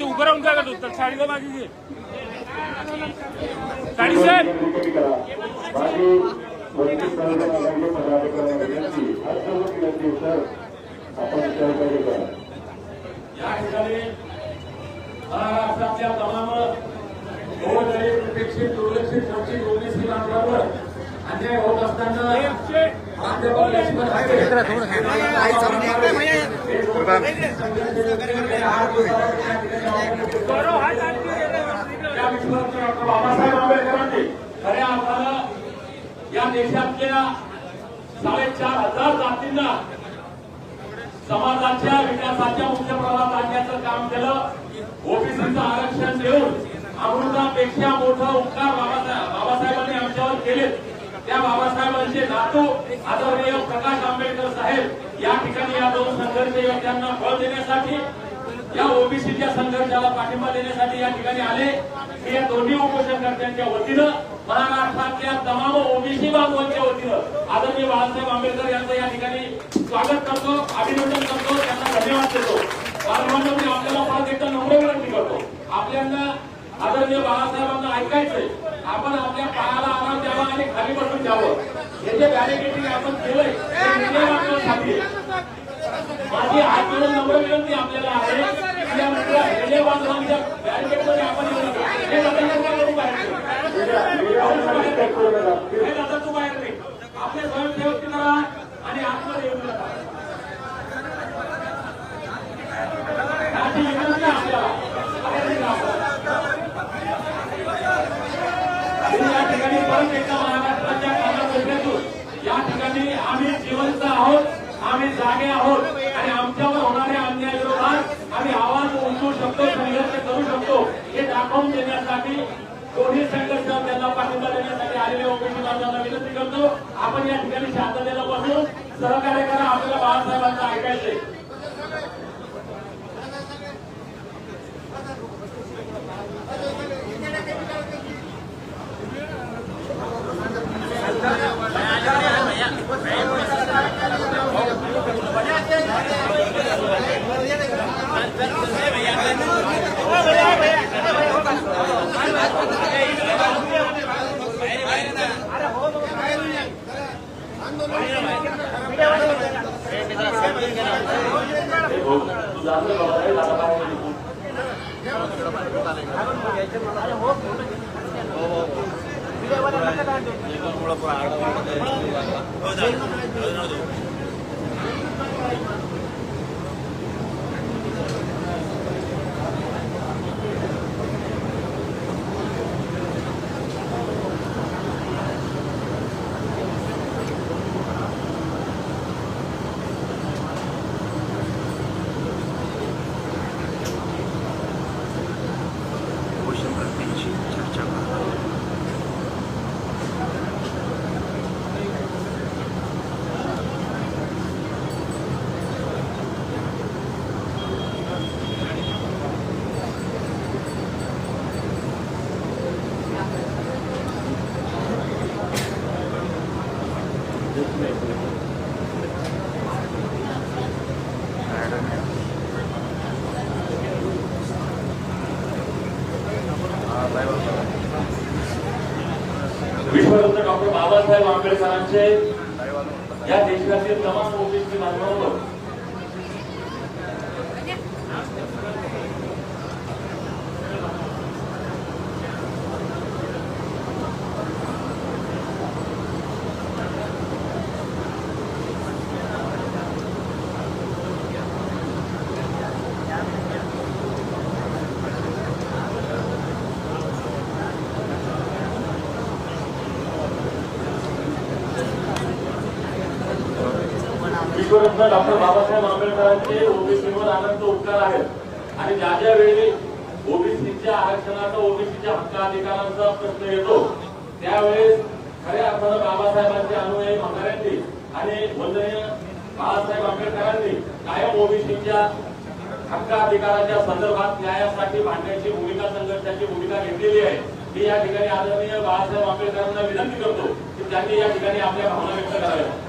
ते उभं राहून काय करतो? तर साडीला मागे घे. साडी सर मागे आपण या ठिकाणी महाराष्ट्रातल्या तमाम गोरगरीब उपेक्षित दुर्लक्षित वंचित ओबीसी बांधवांवर अन्याय होत असताना बाबासाहेब आंबेडकरांनी खऱ्या अर्थानं या देशातल्या साडेचार हजार जातींना समाजाच्या विकासाच्या मुख्य प्रवाहात आणण्याचं काम केलं ओबीसीचं आरक्षण देऊन अमृतापेक्षा मोठा उपकार बाबासाहेब बाबासाहेबांनी आमच्यावर केलेत. बाबासाहेबांचे नातू आदरणीय प्रकाश आंबेडकर साहेब या ठिकाणी या दोन संघर्ष योद्ध्यांना बळ देण्यासाठी या ओबीसीच्या संघर्षाला पाठिंबा देण्यासाठी या ठिकाणी आले. मी या दोन्ही उपोषणकर्त्यांच्या वतीनं महाराष्ट्रातल्या तमाम ओबीसी बांधवांच्या वतीनं आदरणीय बाळासाहेब आंबेडकर यांचं या ठिकाणी स्वागत करतो अभिनंदन करतो त्यांना धन्यवाद देतो. बालमान्य आपल्याला परत एकदा नम्र विनंती करतो. आपल्याला आदरणीय बाळासाहेबांना ऐकायचंय. आपण आपल्या पायाला आराम द्यावा आणि खाली बसून द्यावं हे जे बॅरिकेटिंग आपण केलंय ते निर्णय वाचण्यासाठी आहे. माझी हात जोडून नम्र विनंती आपल्याला आहे की या मुद्रा रेल्वे बांधवांच्या बॅरिकेडमध्ये आपण येऊ नका. हे बदल करून बाहेर ठेवा. हे दादा तू बाहेर रे आपले स्वयंसेवक करा आणि आतमध्ये येऊ नका अशी विनंती आहे आपल्याला बाहेर निघा आपण. मी या ठिकाणी परत एकदा महाराष्ट्राच्या कानाकोपऱ्यातून या ठिकाणी आम्ही जिवंत आहोत आम्ही आहोत आणि आमच्यावर होणाऱ्या अन्यायाविरोधात आम्ही आवाज उंचवू शकतो संघर्ष करू शकतो हे दाखवून देण्यासाठी दोन्ही संघर्ष त्यांना पाठिंबा देण्यासाठी आलेल्या ओबीसी बांधवांना विनंती करतो. आपण या ठिकाणी शांततेला बसू. सहकार्य करा. आपल्याला बाळासाहेबांना ऐकायचंय. ಮೂಲ ಪುರ ಆಡೋದು ಹೌದಾ ಹೌದು बाबासाहेब आंबेडकरांचे या देशातील तमाम गोष्टींची बांधवांवर विश्वरत्न डॉक्टर बाबासाहेब आंबेडकरांचे ओबीसीवर अनंत उपकार आहेत. आणि ज्या ज्या वेळी ओबीसीच्या आरक्षणाचा ओबीसीच्या हक्क अधिकारांचा प्रश्न येतो त्यावेळेस खऱ्या अर्थानं बाबासाहेबांचे अनुयायी म्हाताऱ्यांनी आणि वंदनीय बाळासाहेब आंबेडकरांनी कायम ओबीसीच्या हक्क अधिकाराच्या संदर्भात न्यायासाठी भांडण्याची भूमिका संघर्षाची भूमिका घेतलेली आहे. मी या ठिकाणी आदरणीय बाळासाहेब आंबेडकरांना विनंती करतो की त्यांनी या ठिकाणी आपल्या भावना व्यक्त कराव्या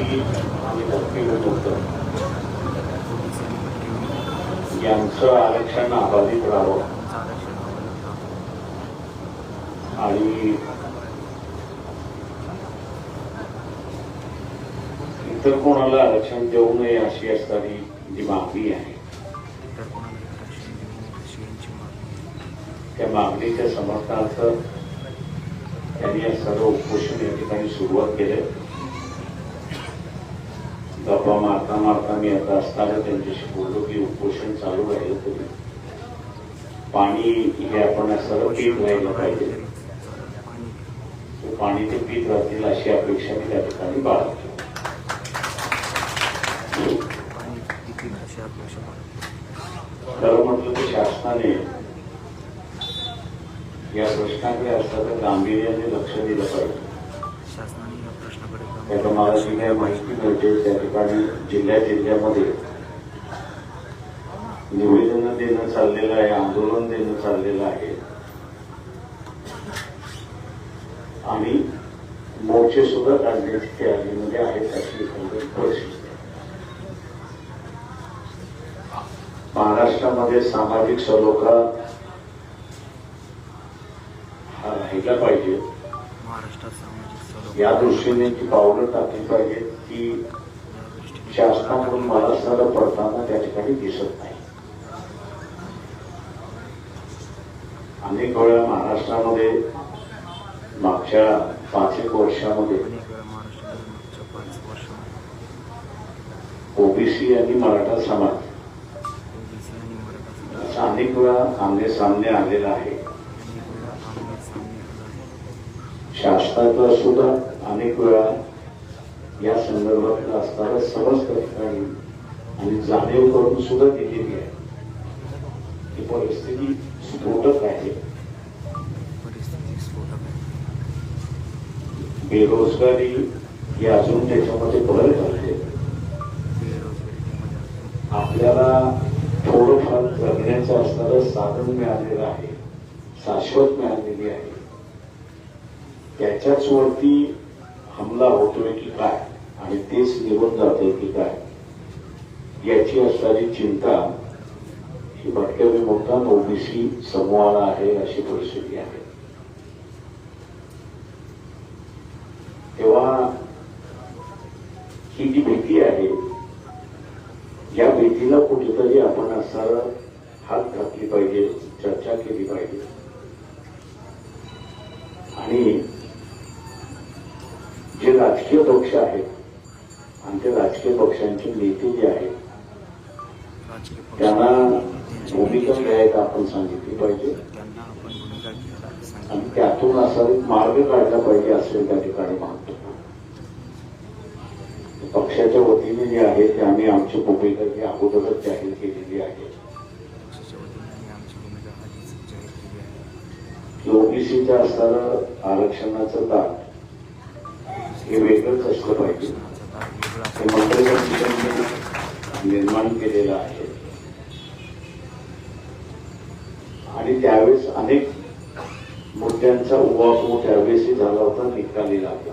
असतं ओबीसी आणि भक्तीविमुक्त यांचं आरक्षण अबाधित राहावं. आणि इतर कोणाला आरक्षण देऊ नये अशी असणारी जी मागणी आहे त्या मागणीच्या समर्थनार्थ त्यांनी या सर्व उपोषण या ठिकाणी सुरुवात केले. गप्पा मारता मारता मी आता असताना त्यांच्याशी बोललो की उपोषण चालू राहील तरी पाणी हे आपण सर्व पीत राहिलं पाहिजे. ते पाणी ते पीत राहतील अशी अपेक्षा मी त्या ठिकाणी बाळगतो. खरं म्हटलं तर शासनाने या प्रश्नाकडे असताना गांभीर्याने लक्ष दिलं पाहिजे. त्याचा मला जी काही माहिती मिळते त्या ठिकाणी जिल्ह्या जिल्ह्यामध्ये निवेदन देणं चाललेलं आहे आंदोलन देणं चाललेलं आहे. आम्ही मोर्चे सुद्धा काढण्याची तयारीमध्ये आहेत अशी एकंदरीत परिस्थिती. महाराष्ट्रामध्ये सामाजिक सलोखा या दृष्टीने जी पावलं टाकली पाहिजे. ती शासनाकडून महाराष्ट्राला पडताना त्या ठिकाणी दिसत नाही. अनेक वेळा महाराष्ट्रामध्ये मागच्या पाच एक वर्षामध्ये ओबीसी आणि मराठा ओबीसी आणि मराठा समाज असा अनेक वेळा आमने सामने आलेला आहे अनेक वेळा आमने सामने आला आहे शासनाचा सुद्धा अनेक वेळा या संदर्भात असताना समज ठिकाणी आणि जाणीव करून सुद्धा दिलेली आहे. ही परिस्थिती स्फोटक आहे. बेरोजगारी ही अजून त्याच्यामध्ये भर घालते अजून आपल्याला थोडंफार जगण्याचं असणारं साधन मिळालेलं आहे. शाश्वत मिळालेली आहे. त्याच्याच वरती हमला होतोय की काय? आणि तेच निघून जाते की काय? याची असणारी चिंता ही भटक्या मोठा ओबीसी समूहाला आहे अशी परिस्थिती आहे. तेव्हा ही जी भीती आहे या भीतीला कुठेतरी आपण असं हात घातली पाहिजे चर्चा केली पाहिजे. राजकीय पक्ष आहेत. आणि ते राजकीय पक्षांचे नेते जे आहेत त्यांना भूमिका घ्यायला आपण सांगितली पाहिजे. आणि त्यातून असा एक मार्ग काढला पाहिजे असं त्या ठिकाणी मागतो. पक्षाच्या वतीने जे आहे ते आम्ही आमची भूमिका ही अगोदरच जाहीर केलेली आहे. पक्षाच्या वतीने आम्ही आमची भूमिका आधीच जाहीर केली आहे की ओबीसीचं असणारं आरक्षणाचं दाब हे वेगळंच असलं पाहिजे हे मंडळ निर्माण केलेलं आहे. आणि त्यावेळेस अनेक मुद्द्यांचा उहापोह त्यावेळेसही झाला होता निकाली लागला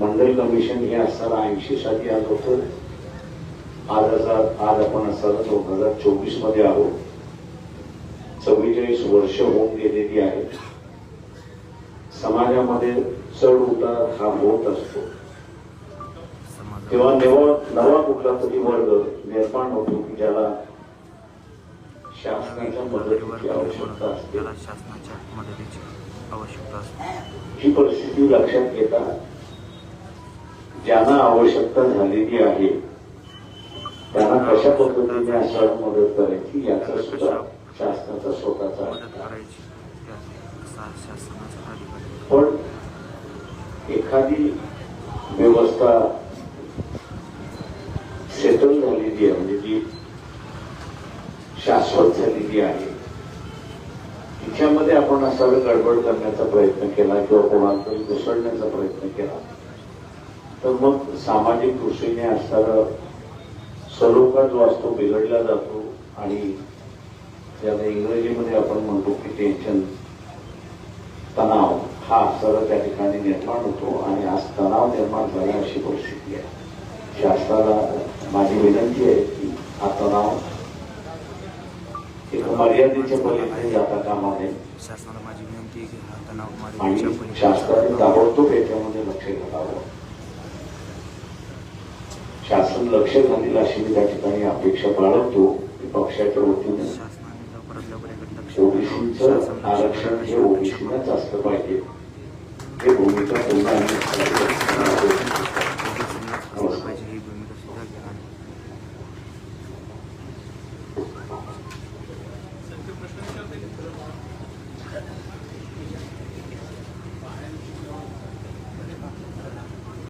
मंडल कमिशन हे असताना ऐंशी साली आलं होतं. आज हजार आज आपण असताना दोन हजार चोवीसमध्ये आहोत. चव्वेचाळीस वर्ष होऊन गेलेली आहेत. समाजामध्ये चढ उतार हा होत असतो. तेव्हा नवा नवा कुठला तरी वर्ग निर्माण होतो की ज्याला शासनाच्या मदतीची आवश्यकता असते. त्याला शासनाच्या मदतीची आवश्यकता असते. ही परिस्थिती लक्षात घेता ज्यांना आवश्यकता झालेली आहे त्यांना कशा पद्धतीने मदत करायची याचा सुद्धा शासनाचा स्वतःचा. पण एखादी व्यवस्था सेटल झालेली आहे म्हणजे जी शाश्वत झालेली आहे. तिच्यामध्ये आपण असा गडबड करण्याचा प्रयत्न केला किंवा कोणाला तरी घुसळण्याचा प्रयत्न केला तर मग सामाजिक दृष्टीने असणारा सलोखा जो असतो बिघडला जातो आणि ज्याला इंग्रजीमध्ये आपण म्हणतो की टेन्शन हा सर्व त्या ठिकाणी निर्माण होतो आणि आज तणाव निर्माण झाला अशी परिस्थिती आहे. शासनाला माझी विनंती आहे की हा तणाव एक मर्यादेच्या पलीकडे जाता कामा नये. शासनाला माझी विनंती आहे की हा तणाव आणि शासनाने ताबडतोब याच्यामध्ये लक्ष घालावं. शासन लक्ष घालील अशी मी त्या ठिकाणी अपेक्षा बाळगतो पक्षाच्या वतीने ओबीसीचं आरक्षण हे ओबीसीनंच असलं पाहिजे. हे भूमिका पुन्हा आम्ही